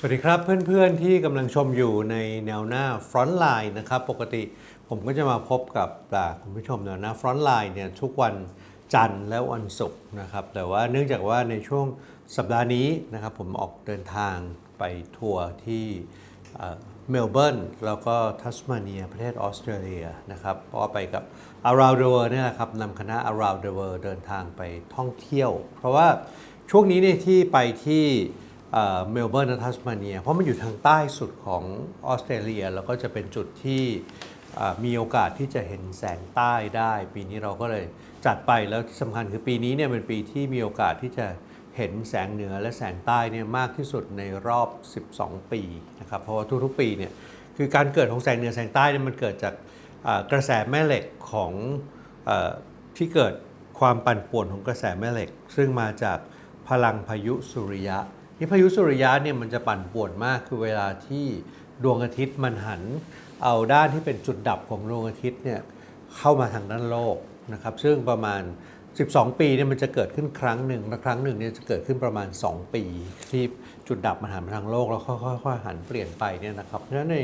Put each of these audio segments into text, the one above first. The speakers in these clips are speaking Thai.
สวัสดีครับเพื่อนๆที่กำลังชมอยู่ในแนวหน้า Front Line นะครับปกติผมก็จะมาพบกับคุณผู้ชมแนวหน้า Front Line เนี่ยทุกวันจันทร์และวันศุกร์นะครับแต่ว่าเนื่องจากว่าในช่วงสัปดาห์นี้นะครับผมออกเดินทางไปทัวร์ที่เมลเบิร์นแล้วก็ทัสมาเนียประเทศออสเตรเลียนะครับเพราะว่าไปกับ Around the World นี่ยนะครับนำคณะ Around the World เดินทางไปท่องเที่ยว เพราะว่าช่วงนี้เนี่ยที่ไปที่ เมลเบิร์นและทัสมาเนีย เพราะมันอยู่ทางใต้สุดของออสเตรเลีย แล้วก็จะเป็นจุดที่มีโอกาสที่จะเห็นแสงใต้ได้ ปีนี้เราก็เลยจัดไปแล้วสำคัญคือปีนี้เนี่ยเป็นปีที่มีโอกาสที่จะเห็นแสงเหนือและแสงใต้เนี่ยมากที่สุดในรอบ 12 ปีนะครับเพราะว่าทุกๆปีเนี่ยคือการเกิดของแสงเหนือแสงใต้เนี่ยมันเกิดจากกระแสแม่เหล็กของอที่เกิดความปั่นป่วนของกระแสแม่เหล็ก ซึ่งมาจากพลังพายุสุริยะ ที่พายุสุริยะเนี่ยมันจะปั่นป่วนมากคือเวลาที่ดวงอาทิตย์มันหัน เอาด้านที่เป็นจุดดับของดวงอาทิตย์เนี่ยเข้ามาทางด้านโลกนะครับ ซึ่งประมาณ 12 ปีเนี่ยมันจะเกิดขึ้นครั้งหนึ่งและครั้งหนึ่งเนี่ยจะเกิดขึ้นประมาณ 2 ปี ที่จุดดับมันหันมาทางโลกแล้วค่อยๆหันเปลี่ยนไปเนี่ยนะครับเพราะฉะนั้นใน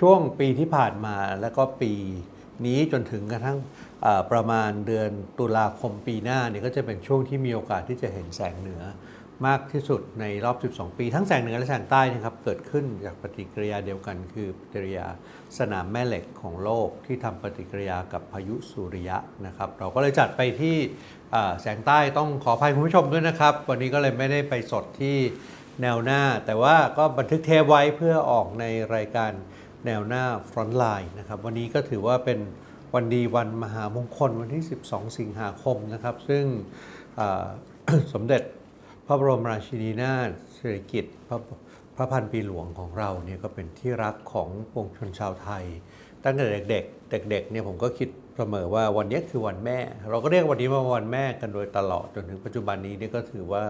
ช่วงปีที่ผ่านมาแล้วก็ปีนี้จนถึงกระทั่งประมาณเดือนตุลาคมปีหน้าเนี่ยก็จะเป็นช่วงที่มีโอกาสที่จะเห็นแสงเหนือ มากที่สุดในรอบ 12 ปี ทั้งแสงเหนือและแสงใต้นะครับเกิดขึ้นจากปฏิกิริยาเดียวกัน คือปฏิกิริยาสนามแม่เหล็กของโลกที่ทำปฏิกิริยากับพายุสุริยะนะครับ เราก็เลยจัดไปที่แสงใต้ต้องขออภัยคุณผู้ชมด้วยนะครับ วันนี้ก็เลยไม่ได้ไปสดที่แนวหน้า แต่ว่าก็บันทึกเทปไว้เพื่อออกในรายการแนวหน้า Front Line นะครับวันนี้ก็ถือว่าเป็นวันดีวันมหามงคลวันที่ 12 สิงหาคมนะครับ ซึ่งสมเด็จ ระบรมราชินีนาถสิริกิติ์พระพระพันปีหลวงของเราเนี่ยก็เป็นที่รักของปวงชนชาวไทย ตั้งแต่เด็กๆ เด็กๆเนี่ยผมก็คิดเสมอว่าวันนี้คือวันแม่ เราก็เรียกวันนี้ว่าวันแม่กันโดยตลอดจนถึงปัจจุบันนี้เนี่ยก็ถือว่า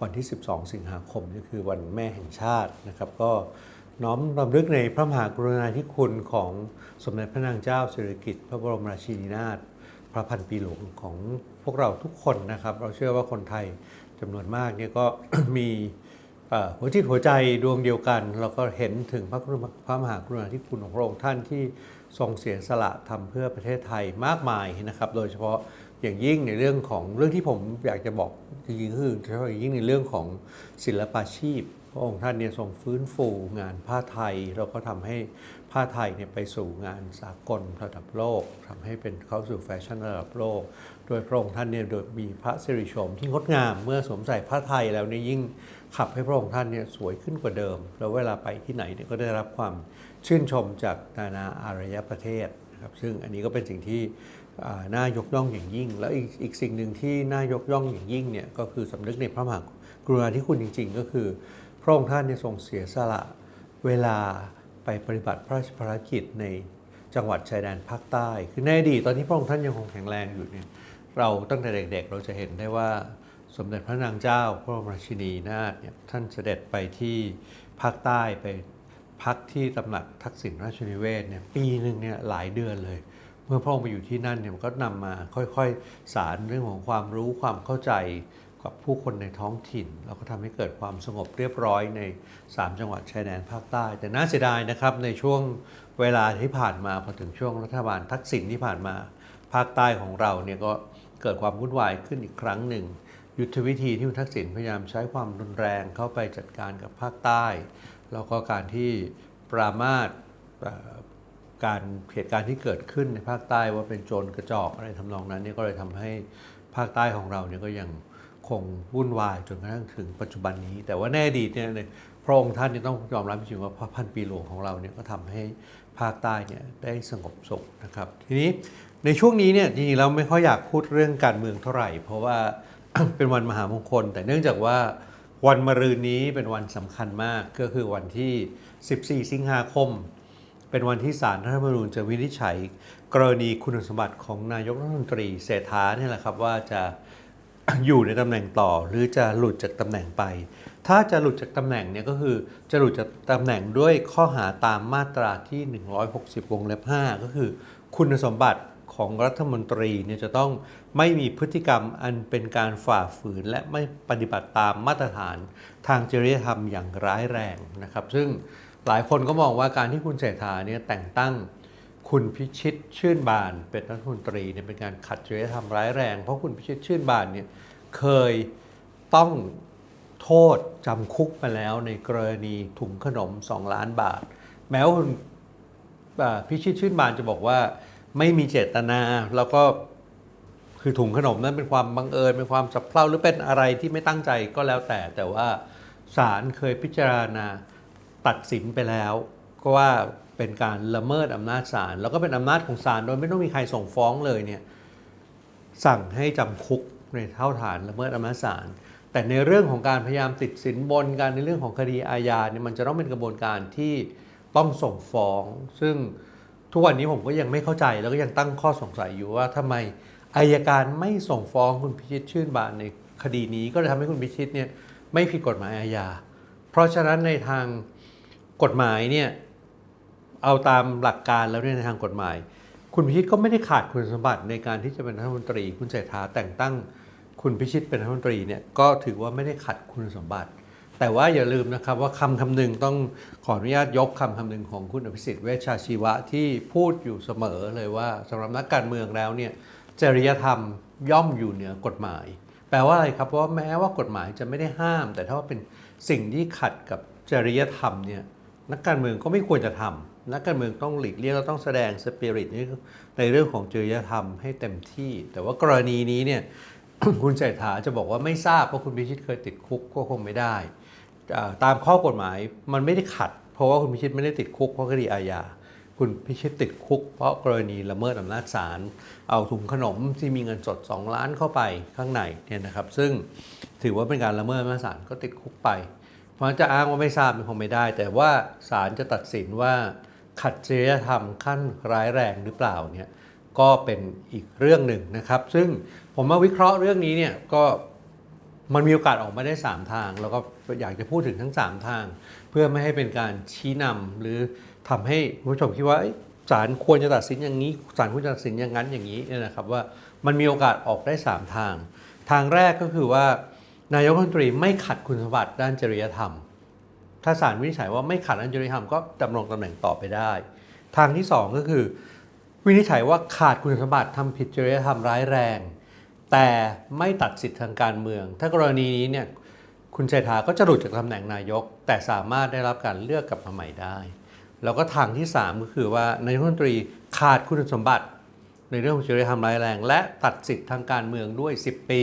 วันที่ 12 สิงหาคมนี่คือวันแม่แห่งชาตินะครับ ก็น้อมรำลึกในพระมหากรุณาธิคุณของสมเด็จพระนางเจ้าสิริกิติ์พระบรมราชินีนาถ พระพันปีหลวงของพวกเราทุกคนนะครับ เราเชื่อว่าคนไทยจำนวนมากเนี่ยก็มีหัวจิตหัวใจดวงเดียวกัน เราก็เห็นถึงพระคุณพระมหากรุณาธิคุณของพระองค์ท่านที่ทรงเสียสละทำเพื่อประเทศไทยมากมายนะครับ โดยเฉพาะอย่างยิ่งในเรื่องของเรื่องที่ผมอยากจะบอกจริงๆคือเฉพาะอย่างยิ่งในเรื่องของศิลปาชีพ พระองค์ท่านเนี่ยทรงฟื้นฟูงานผ้าไทยแล้วก็ทำให้ผ้าไทยเนี่ยไปสู่งานสากลระดับโลกทำให้เป็นเข้าสู่แฟชั่นระดับโลก โดยพระองค์ท่านเนี่ยโดยมีพระสิริโฉมที่งดงามเมื่อสวมใส่ผ้าไทยแล้วเนี่ยยิ่งขับให้พระองค์ท่านเนี่ยสวยขึ้นกว่าเดิม แล้วเวลาไปที่ไหนเนี่ยก็ได้รับความชื่นชมจากนานาอารยประเทศนะครับซึ่งอันนี้ก็เป็นสิ่งที่น่ายกย่องอย่างยิ่ง แล้วอีกอีกสิ่งหนึ่งที่น่ายกย่องอย่างยิ่งเนี่ยก็คือสำนึกในพระมหากรุณาธิคุณจริง ๆ ก็คือ พระองค์ท่านเนี่ยทรงเสียสละเวลาไปปฏิบัติพระราชภารกิจในจังหวัดชายแดนภาคใต้ คือในอดีตตอนที่พระองค์ท่านยังคงแข็งแรงอยู่เนี่ยเราตั้งแต่เด็กๆ เราจะเห็นได้ว่าสมเด็จพระนางเจ้า พระบรมราชินีนาถเนี่ยท่านเสด็จไปที่ภาคใต้ไปพักที่ตำหนักทักษิณราชนิเวศเนี่ยปีหนึ่งเนี่ยหลายเดือนเลย เมื่อพระองค์ไปอยู่ที่นั่นเนี่ยมันก็นำมาค่อยๆ สารเรื่องของความรู้ความเข้าใจ กับผู้คนในท้องถิ่นแล้วก็ทำให้เกิดความสงบเรียบร้อยใน 3 จังหวัดชายแดนภาคใต้ แต่น่าเสียดายนะครับในช่วงเวลาที่ผ่านมาพอถึงช่วงรัฐบาลทักษิณที่ผ่านมา ภาคใต้ของเราเนี่ยก็เกิดความวุ่นวายขึ้นอีกครั้งหนึ่ง ยุทธวิธีที่คุณทักษิณพยายามใช้ความรุนแรงเข้าไปจัดการกับภาคใต้ แล้วก็การที่ปรามาสการเหตุการณ์ที่เกิดขึ้นในภาคใต้ว่าเป็นโจรกระจอกอะไรทำนองนั้นเนี่ยก็เลยทำให้ภาคใต้ของเราเนี่ยก็ยัง คงวุ่นวายจนกระทั่งถึงปัจจุบันนี้ แต่ว่าในอดีเนี่ยพระองค์ท่านเนี่ยต้องยอมรับจริงว่าพระพันปีหลวงของเราเนี่ยก็ทำให้ภาคใต้เนี่ยได้สงบสุขนะครับ ทีนี้ในช่วงนี้เนี่ยจริงๆเราไม่ค่อยอยากพูดเรื่องการเมืองเท่าไหร่ เพราะว่าเป็นวันมหามงคล แต่เนื่องจากว่าวันมะรืนนี้เป็นวันสำคัญมากก็คือวันที่ 14 สิงหาคม เป็นวันที่ศาลรัฐธรรมนูญจะวินิจฉัย กรณีคุณสมบัติของนายกรัฐมนตรีเศรษฐาเนี่ยแหละครับว่าจะ อยู่ในตำแหน่งต่อหรือจะหลุดจากตำแหน่งไป ถ้าจะหลุดจากตำแหน่งเนี่ยก็คือจะหลุดจากตำแหน่งด้วยข้อหาตามมาตราที่ 160 วงเล็บ 5 ก็คือ คุณสมบัติขของรัฐมนตรีเนี่ยจะต้องไม่มีพฤติกรรมอันเป็นการฝ่าฝืน และไม่ปฏิบัติตามมาตรฐานทางจริยธรรมอย่างร้ายแรงนะครับ ซึ่งหลายคนก็มองว่าการที่คุณเศรษฐาเนี่ยแต่งตั้ง คุณพิชิตชื่นบานเป็นรัฐมนตรีเนี่ยเป็นการขัดจริยธรรมร้ายแรง เพราะคุณพิชิตชื่นบานเนี่ยเคยต้องโทษจำคุกมาแล้วในกรณีถุงขนม 2 ล้านบาท แม้ว่าคุณพิชิตชื่นบานจะบอกว่าไม่มีเจตนาแล้วก็คือถุงขนมนั้นเป็นความบังเอิญเป็นความสับเพร่าหรือเป็นอะไรที่ไม่ตั้งใจก็แล้วแต่ แต่ว่าศาลเคยพิจารณาตัดสินไปแล้ว ก็ว่าเป็นการละเมิดอำนาจศาลแล้วก็เป็นอำนาจของศาลโดยไม่ต้องมีใครส่งฟ้องเลยเนี่ยสั่งให้จำคุกในเท่าฐานละเมิดอำนาจศาลแต่ในเรื่องของการพยายามติดสินบนการในเรื่องของคดีอาญาเนี่ยมันจะต้องเป็นกระบวนการที่ต้องส่งฟ้อง ซึ่งทุกวันนี้ผมก็ยังไม่เข้าใจแล้วก็ยังตั้งข้อสงสัยอยู่ว่าทำไมอายการไม่ส่งฟ้องคุณพิชิตชื่นบานในคดีนี้ ก็เลยทำให้คุณพิชิตเนี่ยไม่ผิดกฎหมายอาญาเพราะฉะนั้นในทางกฎหมายเนี่ย เอาตามหลักการแล้วในทางกฎหมาย คุณพิชิตก็ไม่ได้ขาดคุณสมบัติในการที่จะเป็นรัฐมนตรี คุณเศรษฐาแต่งตั้งคุณพิชิตเป็นรัฐมนตรีเนี่ยก็ถือว่าไม่ได้ขัดคุณสมบัติ แต่ว่าอย่าลืมนะครับว่าคำคำหนึ่งต้องขออนุญาตยกคำคำหนึ่งของคุณอภิสิทธิ์เวชชาชีวะที่พูดอยู่เสมอเลยว่าสำหรับนักการเมืองแล้วเนี่ยจริยธรรมย่อมอยู่เหนือกฎหมาย แปลว่าอะไรครับเพราะว่าแม้ว่ากฎหมายจะไม่ได้ห้าม แต่ถ้าว่าเป็นสิ่งที่ขัดกับจริยธรรมเนี่ยนักการเมืองก็ไม่ควรจะทำ นักการเมืองต้องหลีกเลี่ยงและต้องแสดงสปิริตในเรื่องของจริยธรรมให้เต็มที่ แต่ว่ากรณีนี้เนี่ยคุณเศรษฐาจะบอกว่าไม่ทราบเพราะคุณพิชิตเคยติดคุกก็คงไม่ได้ ตามข้อกฎหมายมันไม่ได้ขัด เพราะว่าคุณพิชิตไม่ได้ติดคุกเพราะคดีอาญาคุณพิชิตติดคุก เพราะกรณีละเมิดอำนาจศาลเอาถุงขนมที่มีเงินสด 2 ล้านเข้าไปข้างในเนี่ยนะครับ ซึ่งถือว่าเป็นการละเมิดอำนาจศาลก็ติดคุกไป เพราะจะอ้างว่าไม่ทราบมันคงไม่ได้ แต่ว่าศาลจะตัดสินว่า ขัดจริยธรรมขั้นร้ายแรงหรือเปล่าเนี่ยก็เป็นอีกเรื่องหนึ่งนะครับ ซึ่งผมมาวิเคราะห์เรื่องนี้เนี่ยก็มันมีโอกาสออกมาได้ 3 ทาง แล้วก็อยากจะพูดถึงทั้ง 3 ทาง เพื่อไม่ให้เป็นการชี้นำหรือทำให้ผู้ชมคิดว่าศาลควรจะตัดสินอย่างนี้ศาลควรจะตัดสินอย่างนั้นอย่างนี้นนะครับว่ามันมีโอกาสออกได้ 3 ทาง ทางแรกก็คือว่านายกรัฐมนตรีไม่ขัดคุณสมบัติด้านจริยธรรม ถ้าศาลวินิจฉัยว่าไม่ขัดด้านจริยธรรมก็ดำรงตำแหน่งต่อไปได้ ทางที่ 2 ก็คือ วินิจฉัยว่าขาดคุณสมบัติทำผิดจริยธรรมร้ายแรง แต่ไม่ตัดสิทธิทางการเมือง ถ้ากรณีนี้เนี่ยคุณเศรษฐาก็จะหลุดจากตำแหน่งนายก แต่สามารถได้รับการเลือกกลับมาใหม่ได้ แล้วก็ทางที่ 3 ก็คือว่านายกรัฐมนตรีขาดคุณสมบัติ ในเรื่องของจริยธรรมร้ายแรง และตัดสิทธิทางการเมืองด้วย 10 ปี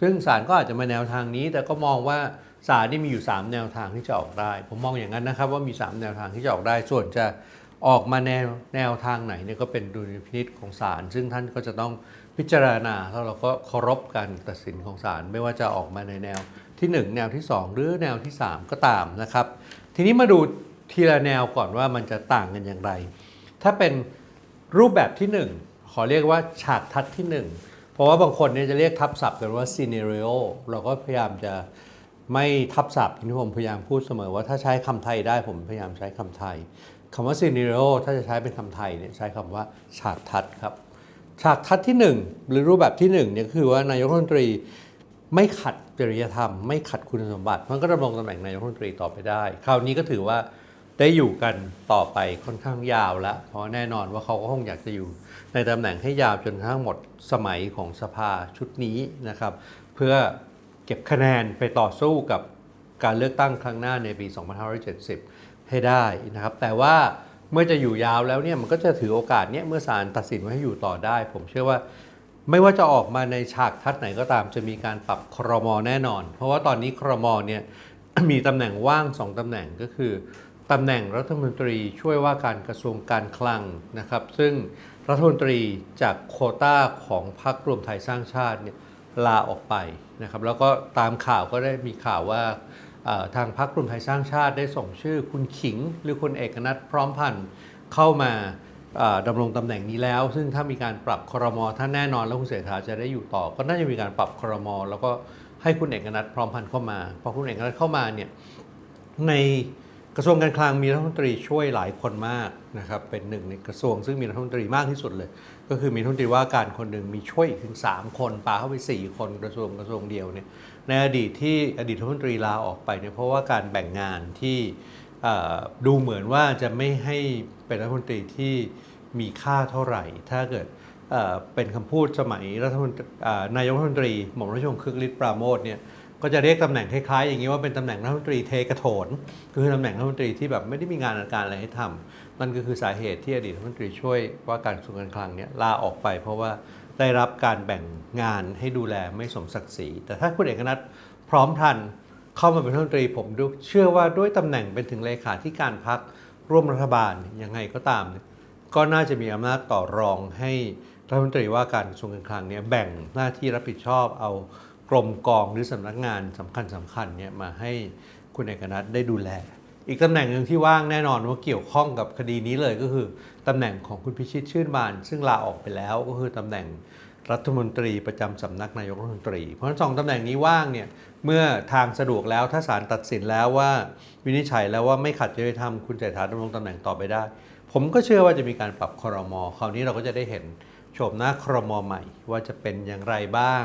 ซึ่งศาลก็อาจจะมาแนวทางนี้แต่ก็มองว่า ศาลนี่มีอยู่ 3 แนวทางที่จะออกได้ ผมมองอย่างนั้นนะครับว่ามี 3 แนวทางที่จะออกได้ ส่วนจะออกมาแนวแนวทางไหนเนี่ยก็เป็นดุลพินิจของศาลซึ่งท่านก็จะต้องพิจารณาแล้วเราก็เคารพการตัดสินของศาลไม่ว่าจะออกมาในแนวที่ 1 แนวที่ 2 หรือแนวที่ 3 ก็ตามนะครับ ทีนี้มาดูทีละแนวก่อนว่ามันจะต่างกันอย่างไร ถ้าเป็นรูปแบบที่ 1 ขอเรียกว่าฉากทัดที่ 1 เพราะว่าบางคนเนี่ยจะเรียกทับศัพท์กันว่า scenario เราก็พยายามจะ ไม่ทับศัพท์ที่ผมพยายามพูดเสมอว่าถ้าใช้คำไทยได้ผมพยายามใช้คำไทยคำว่า scenario ถ้าจะใช้เป็นคำไทยเนี่ยใช้คำว่าฉากทัดครับ ฉากทัดที่ 1 หรือรูปแบบที่1เนี่ยคือว่านายกรัฐมนตรีไม่ขัดจริยธรรม ไม่ขัดคุณสมบัติมันก็ดำรงตำแหน่งนายกรัฐมนตรีต่อไปได้ คราวนี้ก็ถือว่าได้อยู่กันต่อไปค่อนข้างยาวแล้วเพราะแน่นอนว่าเขาก็คงอยากจะอยู่ ในตำแหน่งให้ยาวจนทั้งหมดสมัยของสภาชุดนี้นะครับ เพื่อ เก็บคะแนนไปต่อสู้กับการเลือกตั้งครั้งหน้าในปี 2570 ให้ได้นะครับ แต่ว่าเมื่อจะอยู่ยาวแล้วเนี่ยมันก็จะถือโอกาสเนี้ยเมื่อศาลตัดสินว่าให้อยู่ต่อได้ ผมเชื่อว่าไม่ว่าจะออกมาในฉากทัดไหนก็ตามจะมีการปรับครมแน่นอน เพราะว่าตอนนี้ครมเนี่ยมีตำแหน่งว่าง 2ตำแหน่งก็คือตำแหน่งรัฐมนตรีช่วยว่าการกระทรวงการคลังนะครับ ซึ่งรัฐมนตรีจากโคต้าของพรรครวมไทยสร้างชาติเนี่ย ลาออกไปนะครับแล้วก็ตามข่าวก็ได้มีข่าวว่าทางพรรครวมไทยสร้างชาติได้ส่งชื่อคุณขิง หรือคุณเอกนัทพร้อมพันธ์เข้ามาอ่าดำรงตำแหน่งนี้แล้ว ซึ่งถ้ามีการปรับครมถ้าแน่นอนแล้วคุณเศรษฐาจะได้อยู่ต่อ ก็น่าจะมีการปรับครมแล้วก็ให้คุณเอกนัทพร้อมพันธ์เข้ามาพอคุณเอกนัทเข้ามาเนี่ยใน กระทรวงการคลังมีรัฐมนตรีช่วยหลายคนมากนะครับเป็นหนึ่งในกระทรวงซึ่งมีรัฐมนตรีมากที่สุดเลย ก็คือมีรัฐมนตรีว่าการคนหนึ่งมีช่วยอีกถึง 3 คนปาเข้าไป 4 คนกระทรวงกระทรวงเดียวเนี่ยในอดีตที่อดีตรัฐมนตรีลาออกไปเนี่ยเพราะว่าการแบ่งงานที่ดูเหมือนว่าจะไม่ให้เป็นรัฐมนตรีที่มีค่าเท่าไหร่ ถ้าเกิดเป็นคำพูดสมัยรัฐมนตรีนายกรัฐมนตรีหม่อมราชวงศ์คึกฤทธิ์ปราโมทเนี่ย ก็จะเรียกตำแหน่งคล้ายๆอย่างนี้ว่าเป็นตำแหน่งรัฐมนตรีเทกระโถนคือตำแหน่งรัฐมนตรีที่แบบไม่ได้มีงานการอะไรให้ทำนั่นก็คือสาเหตุที่อดีตรัฐมนตรีช่วยว่าการกระทรวงการคลังเนี่ยลาออกไป เพราะว่าได้รับการแบ่งงานให้ดูแลไม่สมศักดิ์ศรีแต่ถ้าคุณเอกนัทพร้อมทันเข้ามาเป็นรัฐมนตรีผมดูเชื่อว่าด้วยตำแหน่งเป็นถึงเลขาธิการพักร่วมรัฐบาลยังไงก็ตาม ก็น่าจะมีอำนาจต่อรองให้รัฐมนตรีว่าการกระทรวงการคลังเนี่ยแบ่งหน้าที่รับผิดชอบเอา กรมกองหรือสำนักงานสำคัญสคัญๆเนี่ยมาให้คุณเอกนัทได้ดูแล อีกตำแหน่งหนึ่งที่ว่างแน่นอนว่าเกี่ยวข้องกับคดีนี้เลยก็คือตำแหน่งของคุณพิชิตชื่นบาน ซึ่งลาออกไปแล้วก็คือตำแหน่งรัฐมนตรีประจำสำนักนายกรัฐมนตรี เพราะฉะนั้นสองตำแหน่งนี้ว่างเนี่ยเมื่อทางสะดวกแล้วถ้าศาลตัดสินแล้วว่าวินิจฉัยแล้วว่าไม่ขัดจริยธรรมคุณเศรษฐาดำรงตำแหน่งต่อไปได้ ผมก็เชื่อว่าจะมีการปรับครม คราวนี้เราก็จะได้เห็นโฉมหน้าครมใหม่ ว่าจะเป็นอย่างไรบ้าง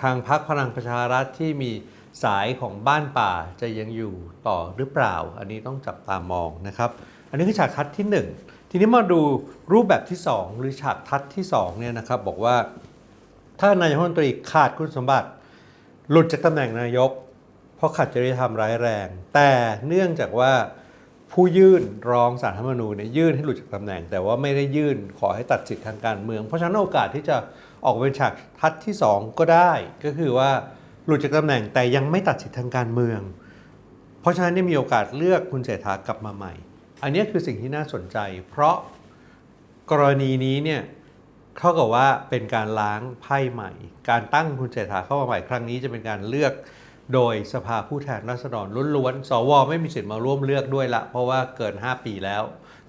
ทางพรรคพลังประชารัฐที่มีสายของบ้านป่าจะยังอยู่ต่อหรือเปล่า อันนี้ต้องจับตามองนะครับ อันนี้คือฉากทัดที่ 1 ทีนี้มาดูรูปแบบที่ 2 หรือฉากทัดที่2เนี่ยนะครับบอกว่าถ้านายกรัฐมนตรีขาดคุณสมบัติ หลุดจากตำแหน่งนายก เพราะขัดจริยธรรมร้ายแรง แต่เนื่องจากว่าผู้ยื่นร้องสารรัฐธรรมนูญเนี่ยยื่นให้หลุดจากตำแหน่ง แต่ว่าไม่ได้ยื่นขอให้ตัดสิทธิทางการเมือง เพราะฉะนั้นโอกาสที่จะ ออกเป็นฉากทัดที่ 2 ก็ได้ ก็คือว่าหลุดจากตำแหน่งแต่ยังไม่ตัดสิทธิทางการเมือง เพราะฉะนั้นเนี่ยมีโอกาสเลือกคุณเศรษฐากลับมาใหม่ อันนี้คือสิ่งที่น่าสนใจ เพราะกรณีนี้เนี่ยเท่ากับว่าเป็นการล้างไพ่ใหม่ การตั้งคุณเศรษฐาเข้ามาใหม่ครั้งนี้จะเป็นการเลือกโดยสภาผู้แทนราษฎรล้วนๆ สว ไม่มีสิทธิ์มาร่วมเลือกด้วยละ เพราะว่าเกิน 5 ปีแล้ว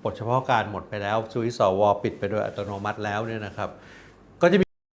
บทเฉพาะการหมดไปแล้วสวิสว ปิดไปโดยอัตโนมัติแล้วเนี่ยนะครับ